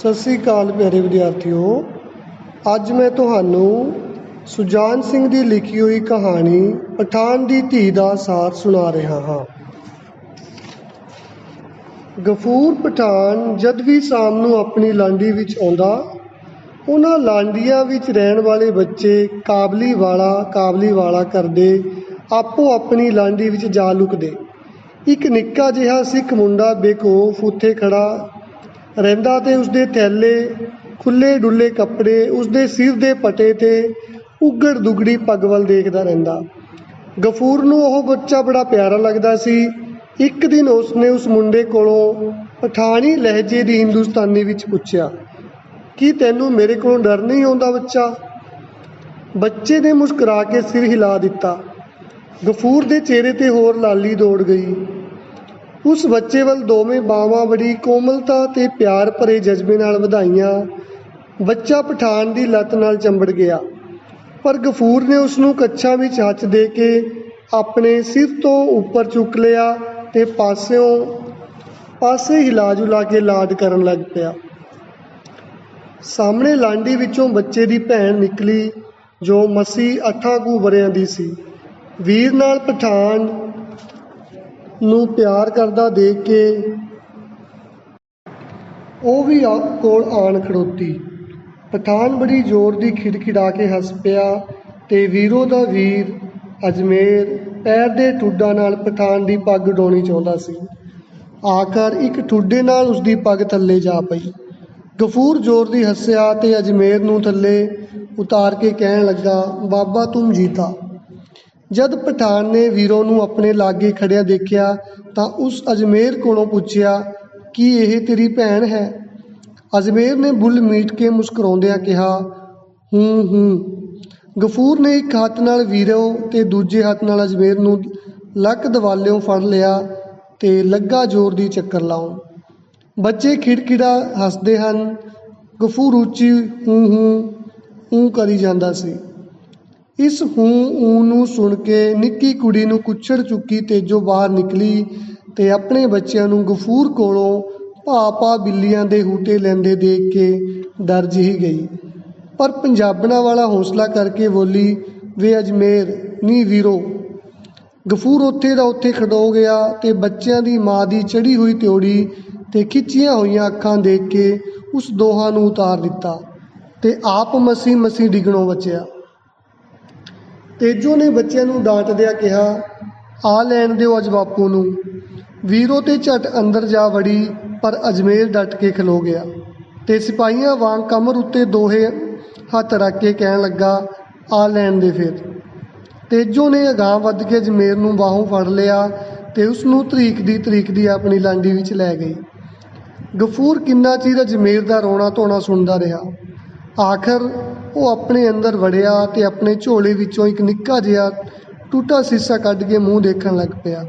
ਸਤਿ ਸ੍ਰੀ ਅਕਾਲ ਪਿਆਰੇ ਵਿਦਿਆਰਥੀਓ। ਅੱਜ ਮੈਂ ਤੁਹਾਨੂੰ ਸੁਜਾਨ ਸਿੰਘ ਦੀ ਲਿਖੀ ਹੋਈ ਕਹਾਣੀ ਪਠਾਨ ਦੀ ਧੀ ਦਾ ਸਾਥ ਸੁਣਾ ਰਿਹਾ ਹਾਂ। ਗਫੂਰ ਪਠਾਨ ਜਦ ਵੀ ਸ਼ਾਮ ਨੂੰ ਆਪਣੀ ਲਾਂਡੀ ਵਿੱਚ ਆਉਂਦਾ, ਉਹਨਾਂ ਲਾਂਡੀਆਂ ਵਿੱਚ ਰਹਿਣ ਵਾਲੇ ਬੱਚੇ ਕਾਬਲੀ ਵਾਲਾ ਕਾਬਲੀ ਵਾਲਾ ਕਰਦੇ ਆਪੋ ਆਪਣੀ ਲਾਂਡੀ ਵਿੱਚ ਜਾ ਲੁਕਦੇ। ਇੱਕ ਨਿੱਕਾ ਜਿਹਾ ਸਿੱਖ ਮੁੰਡਾ ਬੇਕੋਫ ਉੱਥੇ ਖੜਾ ਰਹਿੰਦਾ ਤੇ ਉਸਦੇ ਥੈਲੇ, ਖੁੱਲੇ ਡੁੱਲੇ ਕੱਪੜੇ, ਉਸਦੇ ਸਿਰ ਦੇ ਪਟੇ ਤੇ ਉੱਗੜ ਦੁਗੜੀ ਪੱਗ ਵੱਲ ਦੇਖਦਾ ਰਹਿੰਦਾ। ਗਫੂਰ ਨੂੰ ਉਹ ਬੱਚਾ ਬੜਾ ਪਿਆਰਾ ਲੱਗਦਾ ਸੀ। ਇੱਕ ਦਿਨ ਉਸਨੇ ਉਸ ਮੁੰਡੇ ਕੋਲੋਂ ਪਠਾਣੀ ਲਹਿਜੇ ਦੀ ਹਿੰਦੁਸਤਾਨੀ ਵਿੱਚ ਪੁੱਛਿਆ, ਕੀ ਤੈਨੂੰ ਮੇਰੇ ਕੋਲੋਂ ਡਰ ਨਹੀਂ ਆਉਂਦਾ ਬੱਚਾ? ਬੱਚੇ ਨੇ ਮੁਸਕਰਾ ਕੇ ਸਿਰ ਹਿਲਾ ਦਿੱਤਾ। ਗਫੂਰ ਦੇ ਚਿਹਰੇ ਤੇ ਹੋਰ ਲਾਲੀ ਦੌੜ ਗਈ। ਉਸ ਬੱਚੇ ਵੱਲ ਦੋਵੇਂ ਬਾਵਾਂ ਬੜੀ ਕੋਮਲਤਾ ਤੇ ਪਿਆਰ ਭਰੇ ਜਜ਼ਬੇ ਨਾਲ ਵਧਾਈਆਂ। ਬੱਚਾ ਪਠਾਨ ਦੀ ਲੱਤ ਨਾਲ ਚੰਬੜ ਗਿਆ। ਪਰ ਗਫੂਰ ਨੇ ਉਸ ਨੂੰ ਕੱਛਾਂ ਵਿੱਚ ਹੱਥ ਦੇ ਕੇ ਆਪਣੇ ਸਿਰ ਤੋਂ ਉੱਪਰ ਚੁੱਕ ਲਿਆ ਤੇ ਪਾਸਿਓਂ, ਪਾਸੇ ਹਿਲਾ ਜੁਲਾ ਕੇ ਲਾਡ ਕਰਨ ਲੱਗ ਪਿਆ। ਸਾਹਮਣੇ ਲਾਂਡੀ ਵਿੱਚੋਂ ਬੱਚੇ ਦੀ ਭੈਣ ਨਿਕਲੀ, ਜੋ ਮਸੀ ਅੱਠਾਂ ਕੁ ਵਰਿਆਂ ਦੀ ਸੀ। ਵੀਰ ਨਾਲ ਪਠਾਨ ਨੂੰ ਪਿਆਰ ਕਰਦਾ ਦੇਖ ਕੇ ਉਹ ਵੀ ਆ ਕੋਲ ਆਣ ਖੜੋਤੀ। ਪਠਾਨ ਬੜੀ ਜ਼ੋਰ ਦੀ ਖਿੜਖਿੜਾ ਕੇ ਹੱਸ ਪਿਆ ਤੇ ਵੀਰੋ ਦਾ ਵੀਰ ਅਜਮੇਰ ਪੈਰ ਦੇ ਠੁੱਡਾਂ ਨਾਲ ਪਠਾਨ ਦੀ ਪੱਗ ਡੋਣੀ ਚਾਹੁੰਦਾ ਸੀ। ਆਖਰ ਇੱਕ ਠੁੱਡੇ ਨਾਲ ਉਸਦੀ ਪੱਗ ਥੱਲੇ ਜਾ ਪਈ। ਗਫੂਰ ਜ਼ੋਰ ਦੀ ਹੱਸਿਆ ਤੇ ਅਜਮੇਰ ਨੂੰ ਥੱਲੇ ਉਤਾਰ ਕੇ ਕਹਿਣ ਲੱਗਾ, ਬਾਬਾ, ਤੂੰ ਜੀਤਾ ਜਦ ਪਠਾਨ ਨੇ ਵੀਰੋ ਨੂੰ ਆਪਣੇ ਲਾਗੇ ਖੜਿਆ ਦੇਖਿਆ ਤਾਂ ਉਸ ਅਜਮੇਰ ਕੋਲੋਂ ਪੁੱਛਿਆ, ਕੀ ਇਹ ਤੇਰੀ ਭੈਣ ਹੈ? ਅਜਮੇਰ ਨੇ ਬੁੱਲ ਮੀਟ ਕੇ ਮੁਸਕਰਾਉਂਦਿਆਂ ਕਿਹਾ, ਹੂੰ ਹੂੰ। ਗਫੂਰ ਨੇ ਇੱਕ ਹੱਥ ਨਾਲ ਵੀਰੋ ਤੇ ਦੂਜੇ ਹੱਥ ਨਾਲ ਅਜਮੇਰ ਨੂੰ ਲੱਕ ਦਵਾਲਿਓਂ ਫੜ ਲਿਆ ਤੇ ਲੱਗਾ ਜ਼ੋਰ ਦੀ ਚੱਕਰ ਲਾਉਣ। ਬੱਚੇ ਖਿੜਖਿੜਾ ਹੱਸਦੇ ਹਨ। ਗਫੂਰ ਉੱਚੀ, ਹੂੰ ਹੂੰ। ਹੂੰ ਕਰੀ ਜਾਂਦਾ ਸੀ। ਇਸ ਹੂੰ ਊ ਨੂੰ ਸੁਣ ਕੇ ਨਿੱਕੀ ਕੁੜੀ ਨੂੰ ਕੁੱਛੜ ਚੁੱਕੀ ਤੇਜੋ ਬਾਹਰ ਨਿਕਲੀ ਤੇ ਆਪਣੇ ਬੱਚਿਆਂ ਨੂੰ ਗਫੂਰ ਕੋਲੋਂ ਭਾ ਭਾ ਬਿੱਲੀਆਂ ਦੇ ਹੂਟੇ ਲੈਂਦੇ ਦੇਖ ਕੇ ਡਰ ਜਿਹੀ ਗਈ। ਪਰ ਪੰਜਾਬਣਾਂ ਵਾਲਾ ਹੌਸਲਾ ਕਰਕੇ ਬੋਲੀ, ਵੇ ਅਜਮੇਰ, ਨੀ ਵੀਰੋ। ਗਫੂਰ ਉੱਥੇ ਦਾ ਉੱਥੇ ਖੜੋ ਗਿਆ ਤੇ ਬੱਚਿਆਂ ਦੀ ਮਾਂ ਦੀ ਚੜ੍ਹੀ ਹੋਈ ਤਿਉੜੀ ਤੇ ਖਿੱਚੀਆਂ ਹੋਈਆਂ ਅੱਖਾਂ ਦੇਖ ਕੇ ਉਸ ਦੋਹਾਂ ਨੂੰ ਉਤਾਰ ਦਿੱਤਾ ਤੇ ਆਪ ਮਸੀ ਮਸੀ ਡਿਗਣੋਂ ਬਚਿਆ। ਤੇਜੋ ਨੇ ਬੱਚਿਆਂ ਨੂੰ ਡਾਂਟਦਿਆਂ ਕਿਹਾ, ਆ ਲੈਣ ਦਿਓ ਅੱਜ ਬਾਪੂ ਨੂੰ। ਵੀਰੋ ਤੇ ਝਟ ਅੰਦਰ ਜਾ ਵੜੀ, ਪਰ ਅਜਮੇਰ ਡਟ ਕੇ ਖਲੋ ਗਿਆ ਤੇ ਸਿਪਾਹੀਆਂ ਵਾਂਗ ਕਮਰ ਉੱਤੇ ਦੋਹੇ ਹੱਥ ਰੱਖ ਕੇ ਕਹਿਣ ਲੱਗਾ, ਆ ਲੈਣ ਦੇ ਫਿਰ। ਤੇਜੋ ਨੇ ਅਗਾਂਹ ਵੱਧ ਕੇ ਅਜਮੇਰ ਨੂੰ ਬਾਹੋਂ ਫੜ ਲਿਆ ਤੇ ਉਸ ਨੂੰ ਤਰੀਕ ਦੀ ਤਰੀਕ ਦੀ ਆਪਣੀ ਲਾਂਡੀ ਵਿੱਚ ਲੈ ਗਈ। ਗਫੂਰ ਕਿੰਨਾ ਚਿਰ ਅਜਮੇਰ ਦਾ ਰੋਣਾ ਧੋਣਾ ਸੁਣਦਾ ਰਿਹਾ। ਆਖਰ ਉਹ ਆਪਣੇ ਅੰਦਰ ਵੜਿਆ ਤੇ ਆਪਣੇ ਝੋਲੇ ਵਿੱਚੋਂ ਇੱਕ ਨਿੱਕਾ ਜਿਹਾ ਟੂਟਾ ਸੀਸਾ ਕੱਢ ਕੇ ਮੂੰਹ ਦੇਖਣ ਲੱਗ ਪਿਆ।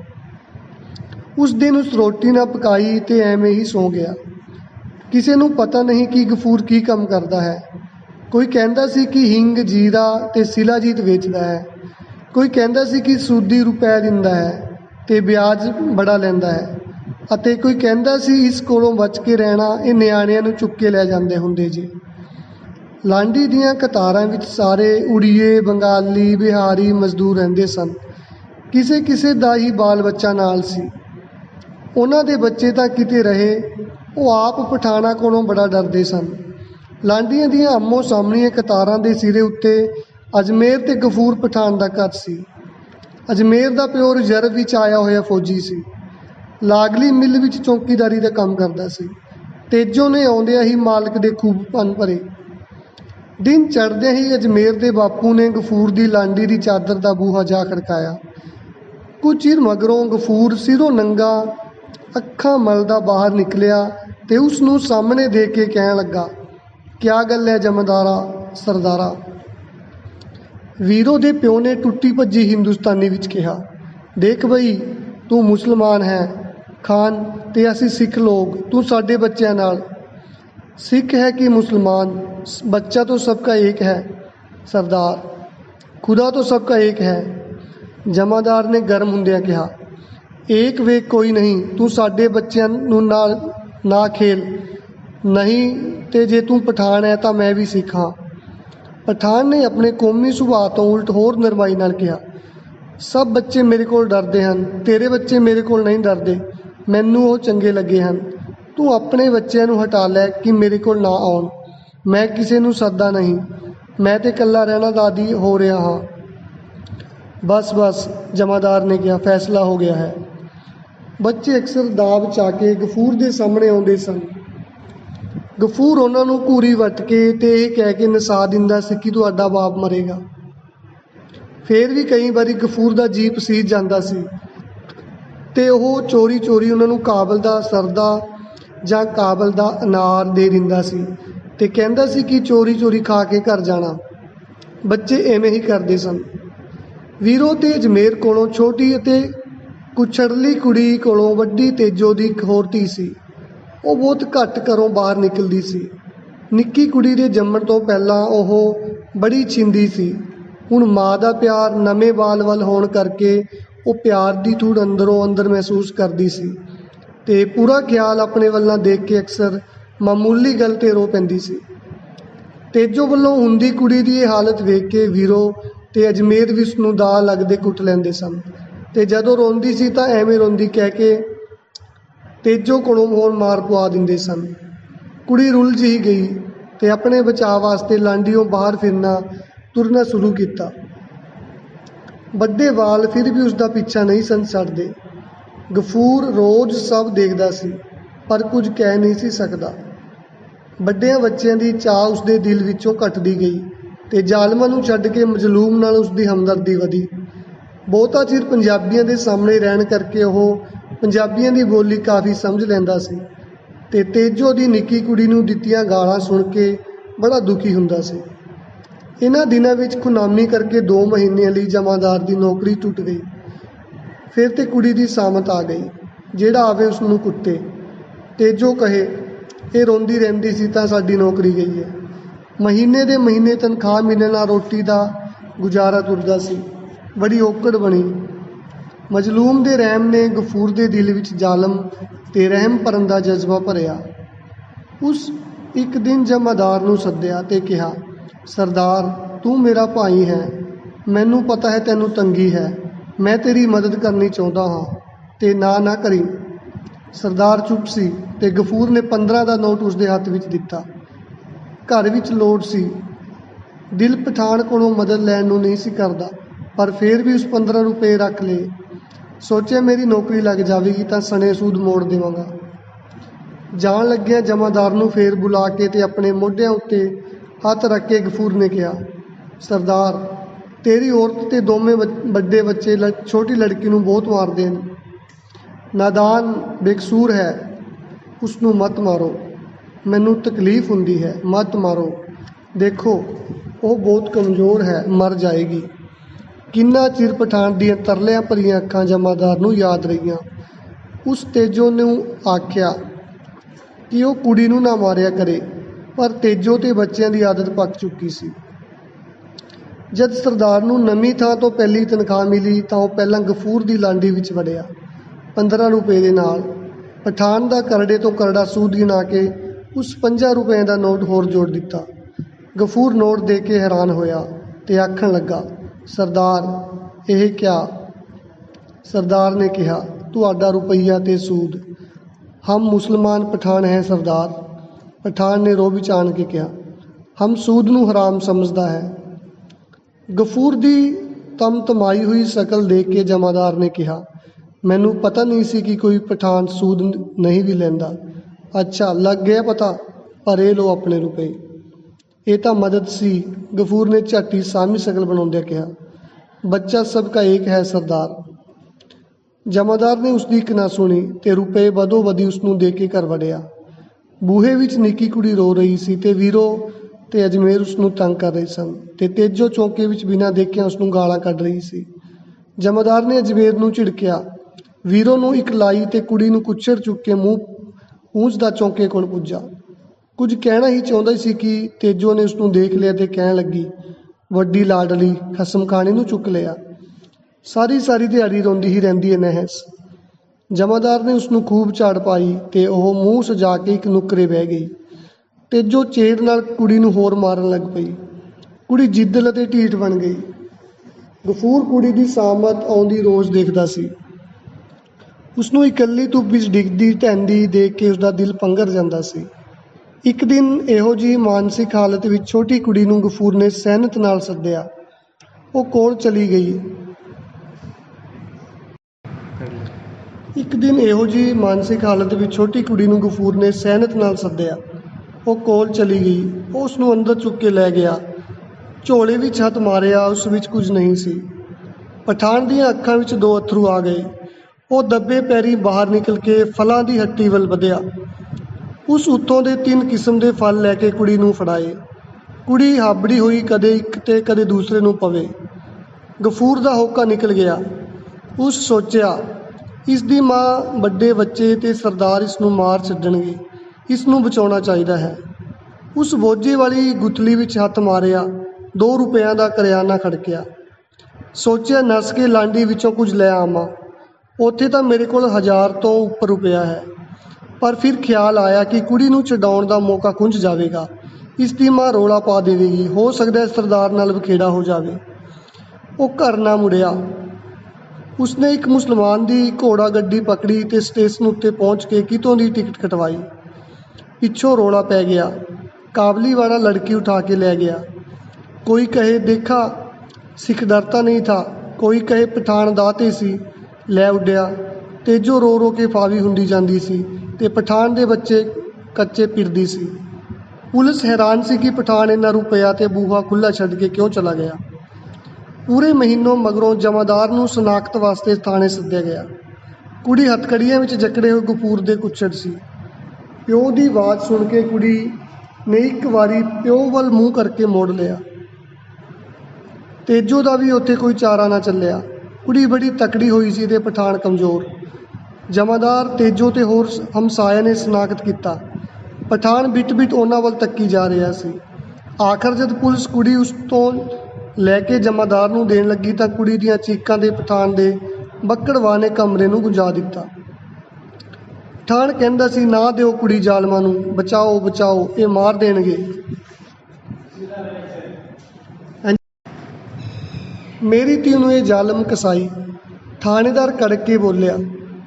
ਉਸ ਦਿਨ ਉਸ ਰੋਟੀ ਨਾ ਪਕਾਈ ਤੇ ਐਵੇਂ ਹੀ ਸੌ ਗਿਆ। ਕਿਸੇ ਨੂੰ ਪਤਾ ਨਹੀਂ ਕਿ ਗਫੂਰ ਕੀ ਕੰਮ ਕਰਦਾ ਹੈ। ਕੋਈ ਕਹਿੰਦਾ ਸੀ ਕਿ ਹਿੰਗ ਜੀਰਾ ਤੇ ਸਿਲਾਜੀਤ ਵੇਚਦਾ ਹੈ। ਕੋਈ ਕਹਿੰਦਾ ਸੀ ਕਿ ਸੂਦੀ ਰੁਪਏ ਦਿੰਦਾ ਹੈ ਤੇ ਵਿਆਜ ਬੜਾ ਲੈਂਦਾ ਹੈ। ਅਤੇ ਕੋਈ ਕਹਿੰਦਾ ਸੀ ਇਸ ਕੋਲੋਂ ਬਚ ਕੇ ਰਹਿਣਾ, ਇਹ ਨਿਆਣਿਆਂ ਨੂੰ ਚੁੱਕ ਕੇ ਲੈ ਜਾਂਦੇ ਹੁੰਦੇ ਜੀ। ਲਾਂਢੀ ਦੀਆਂ ਕਤਾਰਾਂ ਵਿੱਚ ਸਾਰੇ ਉੜੀਏ, ਬੰਗਾਲੀ, ਬਿਹਾਰੀ ਮਜ਼ਦੂਰ ਰਹਿੰਦੇ ਸਨ। ਕਿਸੇ ਕਿਸੇ ਦਾ ਹੀ ਬਾਲ ਬੱਚਾ ਨਾਲ ਸੀ। ਉਹਨਾਂ ਦੇ ਬੱਚੇ ਤਾਂ ਕਿਤੇ ਰਹੇ, ਉਹ ਆਪ ਪਠਾਣਾ ਕੋਲੋਂ ਬੜਾ ਡਰਦੇ ਸਨ। ਲਾਂਢੀਆਂ ਦੀਆਂ ਆਮੋ ਸਾਹਮਣੀਆਂ ਕਤਾਰਾਂ ਦੇ ਸਿਰੇ ਉੱਤੇ ਅਜਮੇਰ ਤੇ ਗਫੂਰ ਪਠਾਨ ਦਾ ਘਰ ਸੀ। ਅਜਮੇਰ ਦਾ ਪਿਓ ਰਿਜ਼ਰਵ ਵਿੱਚ ਆਇਆ ਹੋਇਆ ਫੌਜੀ ਸੀ। ਲਾਗਲੀ ਮਿੱਲ ਵਿੱਚ ਚੌਕੀਦਾਰੀ ਦਾ ਕੰਮ ਕਰਦਾ ਸੀ। ਤੇਜੋ ਨੇ ਆਉਂਦਿਆਂ ਹੀ ਮਾਲਕ ਦੇ ਖੂਬ ਭੰਨ ਭਰੇ ਦਿਨ ਚੜ੍ਹਦਿਆਂ ਹੀ ਅਜਮੇਰ ਦੇ ਬਾਪੂ ਨੇ ਗਫੂਰ ਦੀ ਲਾਂਡੀ ਦੀ ਚਾਦਰ ਦਾ ਬੂਹਾ ਜਾ ਖੜਕਾਇਆ। ਕੁਝ ਚਿਰ ਮਗਰੋਂ ਗਫੂਰ ਸਿਰੋਂ ਨੰਗਾ ਅੱਖਾਂ ਮਲਦਾ ਬਾਹਰ ਨਿਕਲਿਆ ਤੇ ਉਸ ਨੂੰ ਸਾਹਮਣੇ ਦੇਖ ਕੇ ਕਹਿਣ ਲੱਗਾ, ਕਿਆ ਗੱਲ ਹੈ ਜਮਦਾਰਾ, ਸਰਦਾਰਾ? ਵੀਰੋ ਦੇ ਪਿਓ ਨੇ ਟੁੱਟੀ ਭੱਜੀ ਹਿੰਦੁਸਤਾਨੀ ਵਿੱਚ ਕਿਹਾ, ਦੇਖ ਬਈ, ਤੂੰ ਮੁਸਲਮਾਨ ਹੈ, ਖਾਨ ਤੇ ਅਸੀਂ ਸਿੱਖ ਲੋਕ, ਤੂੰ ਸਾਡੇ ਬੱਚਿਆਂ ਨਾਲ सिख है कि मुसलमान बच्चा तो सबका एक है सरदार खुदा तो सबका एक है ਜਮਾਦਾਰ ਨੇ ਗਰਮ ਹੁੰਦਿਆਂ ਕਿਹਾ ਏਕ ਵੇਖ ਕੋਈ ਨਹੀਂ ਤੂੰ ਸਾਡੇ ਬੱਚਿਆਂ ਨੂੰ ਨਾਲ ਨਾ ਖੇਲ ਨਹੀਂ ਤੇ ਜੇ ਤੂੰ ਪਠਾਨ ਹੈ ਤਾਂ ਮੈਂ ਵੀ ਸਿੱਖ ਹਾਂ ਪਠਾਨ ਨੇ ਆਪਣੇ ਕੌਮੀ ਸੁਭਾਅ ਤੋਂ ਉਲਟ ਹੋਰ ਨਰਮਾਈ ਨਾਲ ਕਿਹਾ ਸਭ ਬੱਚੇ ਮੇਰੇ ਕੋਲ ਡਰਦੇ ਹਨ ਤੇਰੇ ਬੱਚੇ ਮੇਰੇ ਕੋਲ ਨਹੀਂ ਡਰਦੇ ਮੈਨੂੰ ਉਹ ਚੰਗੇ ਲੱਗੇ ਹਨ ਤੂੰ ਆਪਣੇ ਬੱਚਿਆਂ ਨੂੰ ਹਟਾ ਲੈ ਕਿ ਮੇਰੇ ਕੋਲ ਨਾ ਆਉਣ। ਮੈਂ ਕਿਸੇ ਨੂੰ ਸੱਦਾ ਨਹੀਂ। ਮੈਂ ਤੇ ਇਕੱਲਾ ਰਹਿਣਾ ਦਾ ਆਦੀ ਹੋ ਰਿਹਾ ਹਾਂ। ਬਸ ਬਸ, ਜਮਾਦਾਰ ਨੇ ਕਿਹਾ, ਫੈਸਲਾ ਹੋ ਗਿਆ ਹੈ। ਬੱਚੇ ਅਕਸਰ ਦਾਬ ਚਾ ਕੇ ਗਫੂਰ ਦੇ ਸਾਹਮਣੇ ਆਉਂਦੇ ਸਨ। ਗਫੂਰ ਉਹਨਾਂ ਨੂੰ ਘੂਰੀ ਵੱਟ ਕੇ ਤੇ ਇਹ ਕਹਿ ਕੇ ਨਸਾ ਦਿੰਦਾ ਸੀ ਕਿ ਤੁਹਾਡਾ ਬਾਪ ਮਰੇਗਾ। ਫੇਰ ਵੀ ਕਈ ਵਾਰੀ ਗਫੂਰ ਦਾ ਜੀਪ ਸੀਜ ਜਾਂਦਾ ਸੀ ਤੇ ਉਹ ਚੋਰੀ ਚੋਰੀ ਉਹਨਾਂ ਨੂੰ ਕਾਬਲ ਦਾ, ਸਰਦਾ ਜਾਂ ਕਾਬਲ ਦਾ ਅਨਾਰ ਦੇ ਦਿੰਦਾ ਸੀ ਤੇ ਕਹਿੰਦਾ ਸੀ ਕਿ ਚੋਰੀ ਚੋਰੀ ਖਾ ਕੇ ਘਰ ਜਾਣਾ। ਬੱਚੇ ਐਵੇਂ ਹੀ ਕਰਦੇ ਸਨ। ਵੀਰੋ ਤੇ ਅਜਮੇਰ ਕੋਲੋਂ ਛੋਟੀ ਅਤੇ ਕੁਛੜਲੀ ਕੁੜੀ ਕੋਲੋਂ ਵੱਡੀ ਤੇਜੋ ਦੀ ਇੱਕ ਹੋਰ ਧੀ ਸੀ। ਉਹ ਬਹੁਤ ਘੱਟ ਘਰੋਂ ਬਾਹਰ ਨਿਕਲਦੀ ਸੀ। ਨਿੱਕੀ ਕੁੜੀ ਦੇ ਜੰਮਣ ਤੋਂ ਪਹਿਲਾਂ ਉਹ ਬੜੀ ਛਿੰਦੀ ਸੀ। ਹੁਣ ਮਾਂ ਦਾ ਪਿਆਰ ਨਵੇਂ ਬਾਲ ਵੱਲ ਹੋਣ ਕਰਕੇ ਉਹ ਪਿਆਰ ਦੀ ਥੂੜ ਅੰਦਰੋਂ ਅੰਦਰ ਮਹਿਸੂਸ ਕਰਦੀ ਸੀ। ਤੇ ਪੂਰਾ ਖਿਆਲ ਆਪਣੇ ਵੱਲਾਂ ਦੇਖ ਕੇ ਅਕਸਰ ਮਾਮੂਲੀ ਗੱਲ ਤੇ ਰੋ ਪੈਂਦੀ ਸੀ। ਤੇਜੋ ਵੱਲੋਂ ਹੁੰਦੀ ਕੁੜੀ ਦੀ ਇਹ ਹਾਲਤ ਵੇਖ ਕੇ ਵੀਰੋ ਤੇ ਅਜਮੇਰ ਵੀ ਉਸ ਨੂੰ ਦਾ ਲੱਗਦੇ ਕੁੱਟ ਲੈਂਦੇ ਸਨ। ਤੇ ਜਦੋਂ ਰੋਂਦੀ ਸੀ ਤਾਂ ਐਵੇਂ ਰੋਂਦੀ ਕਹਿ ਕੇ ਤੇਜੋ ਕੋਲੋਂ ਹੋਰ ਮਾਰ ਪਵਾ ਦਿੰਦੇ ਸਨ। ਕੁੜੀ ਰੁੱਲ ਜਿਹੀ ਗਈ ਤੇ ਆਪਣੇ ਬਚਾਅ ਵਾਸਤੇ ਲਾਂਡੀਆਂ ਬਾਹਰ ਫਿਰਨਾ, ਤੁਰਨਾ ਸ਼ੁਰੂ ਕੀਤਾ। ਵੱਡੇ ਵਾਲ ਫਿਰ ਵੀ ਉਸ ਦਾ ਪਿੱਛਾ ਨਹੀਂ ਸਨ ਛੱਡਦੇ। ਗਫੂਰ ਰੋਜ਼ ਸਭ ਦੇਖਦਾ ਸੀ, ਪਰ ਕੁਝ ਕਹਿ ਨਹੀਂ ਸੀ ਸਕਦਾ। ਵੱਡਿਆਂ ਬੱਚਿਆਂ ਦੀ ਚਾਹ ਉਸਦੇ ਦਿਲ ਵਿੱਚੋਂ ਘਟਦੀ ਗਈ ਤੇ ਜ਼ਾਲਮਾਂ ਨੂੰ ਛੱਡ ਕੇ ਮਜ਼ਲੂਮ ਨਾਲ ਉਸਦੀ ਹਮਦਰਦੀ ਵਧੀ। ਬਹੁਤਾ ਚਿਰ ਪੰਜਾਬੀਆਂ ਦੇ ਸਾਹਮਣੇ ਰਹਿਣ ਕਰਕੇ ਉਹ ਪੰਜਾਬੀਆਂ ਦੀ ਬੋਲੀ ਕਾਫੀ ਸਮਝ ਲੈਂਦਾ ਸੀ ਤੇ ਤੇਜੋ ਦੀ ਨਿੱਕੀ ਕੁੜੀ ਨੂੰ ਦਿੱਤੀਆਂ ਗਾਲਾਂ ਸੁਣ ਕੇ ਬੜਾ ਦੁਖੀ ਹੁੰਦਾ ਸੀ। ਇਹਨਾਂ ਦਿਨਾਂ ਵਿੱਚ ਖੁਨਾਮੀ ਕਰਕੇ 2 ਮਹੀਨਿਆਂ ਲਈ ਜਮਾਦਾਰ ਦੀ ਨੌਕਰੀ ਟੁੱਟ ਗਈ। ਫਿਰ ਤੇ ਕੁੜੀ ਦੀ ਸਾਮਤ ਆ ਗਈ, ਜਿਹੜਾ ਆਵੇ ਉਸ ਨੂੰ ਕੁੱਟੇ ਤੇਜੋ ਕਹੇ, ਇਹ ਰੋਂਦੀ ਰਹਿੰਦੀ ਸੀ ਤਾਂ ਸਾਡੀ ਨੌਕਰੀ ਗਈ ਹੈ। ਮਹੀਨੇ ਦੇ ਮਹੀਨੇ ਤਨਖਾਹ ਮਿਲਣ ਨਾਲ ਰੋਟੀ ਦਾ ਗੁਜ਼ਾਰਾ ਤੁਰਦਾ ਸੀ। ਬੜੀ ਔਕੜ ਬਣੀ। ਮਜਲੂਮ ਦੇ ਰਹਿਮ ਨੇ ਗਫੂਰ ਦੇ ਦਿਲ ਵਿੱਚ ਜ਼ਾਲਮ ਤੇ ਰਹਿਮ ਭਰਨ ਦਾ ਜਜ਼ਬਾ ਭਰਿਆ। ਉਸ ਇੱਕ ਦਿਨ ਜਮਾਦਾਰ ਨੂੰ ਸੱਦਿਆ ਤੇ ਕਿਹਾ, ਸਰਦਾਰ, ਤੂੰ ਮੇਰਾ ਭਾਈ ਹੈ। ਮੈਨੂੰ ਪਤਾ ਹੈ ਤੈਨੂੰ ਤੰਗੀ ਹੈ। ਮੈਂ ਤੇਰੀ ਮਦਦ ਕਰਨੀ ਚਾਹੁੰਦਾ ਹਾਂ ਤੇ ਨਾ ਨਾ ਕਰੀ। ਸਰਦਾਰ ਚੁੱਪ ਸੀ ਤੇ ਗਫੂਰ ਨੇ 15 ਦਾ ਨੋਟ ਉਸਦੇ ਹੱਥ ਵਿੱਚ ਦਿੱਤਾ। ਘਰ ਵਿੱਚ ਲੋੜ ਸੀ। ਦਿਲ ਪਠਾਨ ਕੋਲੋਂ ਮਦਦ ਲੈਣ ਨੂੰ ਨਹੀਂ ਸੀ ਕਰਦਾ, ਪਰ ਫਿਰ ਵੀ ਉਸ 15 ਰੁਪਏ ਰੱਖ ਲਏ। ਸੋਚਿਆ ਮੇਰੀ ਨੌਕਰੀ ਲੱਗ ਜਾਵੇਗੀ ਤਾਂ ਸਣੇ ਸੂਦ ਮੋੜ ਦੇਵਾਂਗਾ। ਜਾਣ ਲੱਗਿਆ ਜਮਾਦਾਰ ਨੂੰ ਫੇਰ ਬੁਲਾ ਕੇ ਤੇ ਆਪਣੇ ਮੋਢਿਆਂ ਉੱਤੇ ਹੱਥ ਰੱਖ ਕੇ ਗਫੂਰ ਨੇ ਕਿਹਾ, ਸਰਦਾਰ ਤੇਰੀ ਔਰਤ ਤੇ ਦੋਵੇਂ ਬੱਚ- ਵੱਡੇ ਬੱਚੇ ਲ- ਛੋਟੀ ਲੜਕੀ ਨੂੰ ਬਹੁਤ ਮਾਰਦੇ ਹਨ। ਨਾਦਾਨ ਬੇਕਸੂਰ ਹੈ। ਉਸ ਨੂੰ ਮਤ ਮਾਰੋ। ਮੈਨੂੰ ਤਕਲੀਫ ਹੁੰਦੀ ਹੈ। ਮਤ ਮਾਰੋ। ਦੇਖੋ, ਉਹ ਬਹੁਤ ਕਮਜ਼ੋਰ ਹੈ। ਮਰ ਜਾਏਗੀ। ਕਿੰਨਾ ਚਿਰ ਪਠਾਨ ਦੀਆਂ ਤਰਲਿਆਂ ਭਰੀਆਂ ਅੱਖਾਂ ਜਮਾਦਾਰ ਨੂੰ ਯਾਦ ਰਹੀਆਂ। ਉਸ ਤੇਜੋ ਨੂੰ ਆਖਿਆ ਕਿ ਉਹ ਕੁੜੀ ਨੂੰ ਨਾ ਮਾਰਿਆ ਕਰੇ, ਪਰ ਤੇਜੋ ਤੇ ਬੱਚਿਆਂ ਦੀ ਆਦਤ ਪੱਕ ਚੁੱਕੀ ਸੀ। ਜਦ ਸਰਦਾਰ ਨੂੰ ਨਵੀਂ ਥਾਂ ਤੋਂ ਪਹਿਲੀ ਤਨਖਾਹ ਮਿਲੀ ਤਾਂ ਉਹ ਪਹਿਲਾਂ ਗਫੂਰ ਦੀ ਲਾਂਡੀ ਵਿੱਚ ਵੜਿਆ 15 ਰੁਪਏ ਦੇ ਨਾਲ। ਪਠਾਨ ਦਾ ਕਰੜੇ ਤੋਂ ਕਰੜਾ ਸੂਦ ਗਿਣਾ ਕੇ ਉਸ 50 ਰੁਪਏ ਦਾ ਨੋਟ ਹੋਰ ਜੋੜ ਦਿੱਤਾ। ਗਫੂਰ ਨੋਟ ਦੇ ਕੇ ਹੈਰਾਨ ਹੋਇਆ ਤੇ ਆਖਣ ਲੱਗਾ, ਸਰਦਾਰ, ਇਹ ਕਿਆ? ਸਰਦਾਰ ਨੇ ਕਿਹਾ, ਤੁਹਾਡਾ ਰੁਪਈਆ ਤੇ ਸੂਦ। ਹਮ ਮੁਸਲਮਾਨ ਪਠਾਨ ਹੈ ਸਰਦਾਰ। ਪਠਾਨ ਨੇ ਰੋਹ ਵਿੱਚ ਆਣ ਕੇ ਕਿਹਾ, ਹਮ ਸੂਦ ਨੂੰ ਹਰਾਮ ਸਮਝਦਾ ਹੈ। ਗਫੂਰ ਦੀ ਤਮਤਮਾਈ ਹੋਈ ਸ਼ਕਲ ਦੇਖ ਕੇ ਜਮਾਦਾਰ ਨੇ ਕਿਹਾ, ਮੈਨੂੰ ਪਤਾ ਨਹੀਂ ਸੀ ਕਿ ਕੋਈ ਪਠਾਨ ਸੂਦ ਨਹੀਂ ਵੀ ਲੈਂਦਾ। ਅੱਛਾ, ਲੱਗ ਗਿਆ ਪਤਾ, ਪਰ ਇਹ ਲੋ ਆਪਣੇ ਰੁਪਏ। ਇਹ ਤਾਂ ਮਦਦ ਸੀ, ਗਫੂਰ ਨੇ ਝਾਟੀ ਸਾਮੀ ਸ਼ਕਲ ਬਣਾਉਂਦਿਆਂ ਕਿਹਾ, ਬੱਚਾ ਸਭ ਕਾ ਏਕ ਹੈ ਸਰਦਾਰ। ਜਮਾਦਾਰ ਨੇ ਉਸ ਦੀ ਇੱਕ ਨਾ ਸੁਣੀ ਤੇ ਰੁਪਏ ਬਦੋ ਬਦੀ ਉਸ ਨੂੰ ਦੇ ਕੇ ਘਰ ਵੜਿਆ। ਬੂਹੇ ਵਿੱਚ ਨਿੱਕੀ ਕੁੜੀ ਰੋ ਰਹੀ ਸੀ ਤੇ ਵੀਰੋ ਤੇ ਅਜਮੇਰ ਉਸ ਨੂੰ ਤੰਗ ਕਰ ਰਹੇ ਸਨ ਤੇ ਤੇਜੋ ਚੌਂਕੇ ਵਿੱਚ ਬਿਨਾਂ ਦੇਖਿਆ ਉਸ ਨੂੰ ਗਾਲਾਂ ਕੱਢ ਰਹੀ ਸੀ। ਜਮਾਦਾਰ ਨੇ ਅਜਮੇਰ ਨੂੰ ਝਿੜਕਿਆ। ਵੀਰੋ ਨੂੰ ਇੱਕ ਲਾਈ ਤੇ ਕੁੜੀ ਨੂੰ ਕੁੱਛੜ ਚੁੱਕ ਕੇ ਮੂੰਹ ਪੂੰਝਦਾ ਚੌਂਕੇ ਕੋਲ ਪੁੱਜਾ। ਕੁਝ ਕਹਿਣਾ ਹੀ ਚਾਹੁੰਦਾ ਸੀ ਕਿ ਤੇਜੋ ਨੇ ਉਸ ਨੂੰ ਦੇਖ ਲਿਆ ਤੇ ਕਹਿਣ ਲੱਗੀ, ਵੱਡੀ ਲਾਡਲੀ ਖਸਮ ਖਾਣੇ ਨੂੰ ਚੁੱਕ ਲਿਆ। ਸਾਰੀ ਸਾਰੀ ਦਿਹਾੜੀ ਰੋਂਦੀ ਹੀ ਰਹਿੰਦੀ ਹੈ ਨਹਿਸ। ਜਮਾਦਾਰ ਨੇ ਉਸ ਨੂੰ ਖੂਬ ਝਾੜ ਪਾਈ ਤੇ ਉਹ ਮੂੰਹ ਸਜਾ ਕੇ ਇੱਕ ਨੁੱਕਰੇ ਬਹਿ ਗਈ। ਤੇ ਜੋ ਚੇੜ ਨਾਲ ਕੁੜੀ ਨੂੰ ਹੋਰ ਮਾਰਨ ਲੱਗ ਪਈ। ਕੁੜੀ ਜਿੱਦਲ ਅਤੇ ਢੀਠ ਬਣ ਗਈ। ਗਫੂਰ ਕੁੜੀ ਦੀ ਸਾਮਤ ਆਉਂਦੀ ਰੋਜ਼ ਦੇਖਦਾ ਸੀ। ਉਸ ਨੂੰ ਇਕੱਲੀ ਧੁੱਪ ਵਿੱਚ ਡਿੱਗਦੀ ਢਹਿੰਦੀ ਦੇਖ ਕੇ ਉਸ ਦਾ ਦਿਲ ਪੰਗਰ ਜਾਂਦਾ ਸੀ। ਇੱਕ ਦਿਨ ਇਹੋ ਜਿਹੀ ਮਾਨਸਿਕ ਹਾਲਤ ਵਿੱਚ ਛੋਟੀ ਕੁੜੀ ਨੂੰ ਗਫੂਰ ਨੇ ਸਹਿਨਤ ਨਾਲ ਸੱਦਿਆ। ਉਹ ਕੋਲ ਚਲੀ ਗਈ। ਇੱਕ ਦਿਨ ਇਹੋ ਜਿਹੀ ਮਾਨਸਿਕ ਹਾਲਤ ਵਿੱਚ ਛੋਟੀ ਕੁੜੀ ਨੂੰ ਗਫੂਰ ਨੇ ਸਹਿਨਤ ਨਾਲ ਸੱਦਿਆ। ਉਹ ਕੋਲ ਚਲੀ ਗਈ। ਉਹ ਉਸ ਨੂੰ ਅੰਦਰ ਚੁੱਕ ਕੇ ਲੈ ਗਿਆ। ਝੋਲੇ ਵਿੱਚ ਹੱਥ ਮਾਰਿਆ, ਉਸ ਵਿੱਚ ਕੁਝ ਨਹੀਂ ਸੀ। ਪਠਾਨ ਦੀਆਂ ਅੱਖਾਂ ਵਿੱਚ ਦੋ ਅਥਰੂ ਆ ਗਏ। ਉਹ ਦੱਬੇ ਪੈਰੀ ਬਾਹਰ ਨਿਕਲ ਕੇ ਫਲਾਂ ਦੀ ਹੱਟੀ ਵੱਲ ਵਧਿਆ। ਉਸ ਉੱਤੋਂ ਦੇ ਤਿੰਨ ਕਿਸਮ ਦੇ ਫਲ ਲੈ ਕੇ ਕੁੜੀ ਨੂੰ ਫੜਾਏ। ਕੁੜੀ ਹਾਬੜੀ ਹੋਈ ਕਦੇ ਇੱਕ ਤੇ ਕਦੇ ਦੂਸਰੇ ਨੂੰ ਪਵੇ। ਗਫੂਰ ਦਾ ਹੋਕਾ ਨਿਕਲ ਗਿਆ। ਉਸ ਸੋਚਿਆ, ਇਸ ਦੀ ਮਾਂ ਵੱਡੇ ਬੱਚੇ ਤੇ ਸਰਦਾਰ ਇਸ ਨੂੰ ਮਾਰ ਛੱਡਣਗੇ। ਇਸ ਨੂੰ ਬਚਾਉਣਾ ਚਾਹੀਦਾ ਹੈ। ਉਸ ਬੋਝੇ ਵਾਲੀ ਗੁੱਥਲੀ ਵਿੱਚ ਹੱਥ ਮਾਰਿਆ 2 ਰੁਪਿਆਂ ਦਾ ਕਰਿਆਨਾ ਖੜਕਿਆ। ਸੋਚਿਆ, ਨੱਸ ਕੇ ਲਾਂਡੀ ਵਿੱਚੋਂ ਕੁਝ ਲੈ ਆਵਾਂ। ਉੱਥੇ ਤਾਂ ਮੇਰੇ ਕੋਲ ਹਜ਼ਾਰ ਤੋਂ ਉੱਪਰ ਰੁਪਇਆ ਹੈ। ਪਰ ਫਿਰ ਖਿਆਲ ਆਇਆ ਕਿ ਕੁੜੀ ਨੂੰ ਛਡਾਉਣ ਦਾ ਮੌਕਾ ਖੁੰਝ ਜਾਵੇਗਾ। ਇਸ ਦੀ ਮਾਂ ਰੋਲਾ ਪਾ ਦੇਵੇਗੀ। ਹੋ ਸਕਦਾ ਸਰਦਾਰ ਨਾਲ ਵਿਖੇੜਾ ਹੋ ਜਾਵੇ। ਉਹ ਘਰ ਨਾ ਮੁੜਿਆ। ਉਸਨੇ ਇੱਕ ਮੁਸਲਮਾਨ ਦੀ ਘੋੜਾ ਗੱਡੀ ਪਕੜੀ ਤੇ ਸਟੇਸ਼ਨ ਉੱਤੇ ਪਹੁੰਚ ਕੇ ਕਿਤੋਂ ਦੀ ਟਿਕਟ ਕਟਵਾਈ। ਪਿੱਛੋਂ ਰੋਲਾ ਪੈ ਗਿਆ। ਕਾਬਲੀ ਵਾਲਾ ਲੜਕੀ ਉਠਾ ਕੇ ਲੈ ਗਿਆ। ਕੋਈ ਕਹੇ, ਦੇਖਾ, ਸਿੱਖ ਡਰਤਾ ਨਹੀਂ ਥਾ। ਕੋਈ ਕਹੇ, ਪਠਾਨ ਦਾਤੇ ਸੀ। ਲੈ ਉੱਡਿਆ। ਤੇਜੋ ਰੋ ਰੋ ਕੇ ਫਾਵੀ ਹੁੰਦੀ ਜਾਂਦੀ ਸੀ ਤੇ ਪਠਾਨ ਦੇ ਬੱਚੇ ਕੱਚੇ ਪਿਰਦੀ ਸੀ। ਪੁਲਿਸ ਹੈਰਾਨ ਸੀ ਕਿ ਪਠਾਨ ਇਹਨਾਂ ਰੁਪਇਆ ਤੇ ਬੂਹਾ ਖੁੱਲਾ ਛੱਡ ਕੇ ਕਿਉਂ ਚਲਾ ਗਿਆ। ਪੂਰੇ ਮਹੀਨੋਂ ਮਗਰੋਂ ਜਮਾਦਾਰ ਨੂੰ ਸਨਾਖਤ ਵਾਸਤੇ ਥਾਣੇ ਸੱਦਿਆ ਗਿਆ। ਕੁੜੀ ਹੱਥਕੜੀਆਂ ਵਿੱਚ ਜਕੜੇ ਹੋਏ ਗਪੂਰ ਦੇ ਕੁੱਛੜ ਸੀ। ਪਿਓ ਦੀ ਆਵਾਜ਼ ਸੁਣ ਕੇ ਕੁੜੀ ਨੇ ਇੱਕ ਵਾਰੀ ਪਿਓ ਵੱਲ ਮੂੰਹ ਕਰਕੇ ਮੋੜ ਲਿਆ। ਤੇਜੋ ਦਾ ਵੀ ਉੱਥੇ ਕੋਈ ਚਾਰਾ ਨਾ ਚੱਲਿਆ। ਕੁੜੀ ਬੜੀ ਤਕੜੀ ਹੋਈ ਸੀ ਤੇ ਪਠਾਨ ਕਮਜ਼ੋਰ। ਜਮਾਦਾਰ ਤੇਜੋ ਤੇ ਹੋਰ ਹਮਸਾਇਆ ਨੇ ਸਨਾਖਤ ਕੀਤਾ। ਪਠਾਨ ਬਿਟ-ਬਿਟ ਉਹਨਾਂ ਵੱਲ ਤੱਕੀ ਜਾ ਰਿਹਾ ਸੀ। ਆਖਰ ਜਦ ਪੁਲਿਸ ਕੁੜੀ ਉਸ ਤੋਂ ਲੈ ਕੇ ਜਮਾਦਾਰ ਨੂੰ ਦੇਣ ਲੱਗੀ ਤਾਂ ਕੁੜੀ ਦੀਆਂ ਚੀਕਾਂ ਦੇ ਪਠਾਨ ਦੇ ਬੱਕੜਵਾ ਨੇ ਕਮਰੇ ਨੂੰ ਗੁੰਜਾ ਦਿੱਤਾ। ਪਠਾਨ ਕਹਿੰਦਾ ਸੀ ਨਾ ਦਿਓ ਕੁੜੀ ਜ਼ਾਲਮਾਂ ਨੂੰ ਬਚਾਓ ਬਚਾਓ ਇਹ ਮਾਰ ਦੇਣਗੇ मेरी तीनों ये जालम कसाई थानेदार कड़क के बोलिया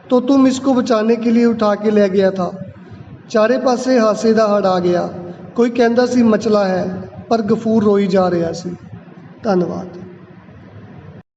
तो तुम इसको बचाने के लिए उठा के ले गया था ਚਾਰੇ ਪਾਸੇ ਹਾਸੇ ਦਾ ਹੜ ਆ ਗਿਆ ਕੋਈ ਕਹਿੰਦਾ ਸੀ ਮਚਲਾ ਹੈ ਪਰ ਗਫੂਰ ਰੋਈ ਜਾ ਰਿਹਾ ਸੀ ਧੰਨਵਾਦ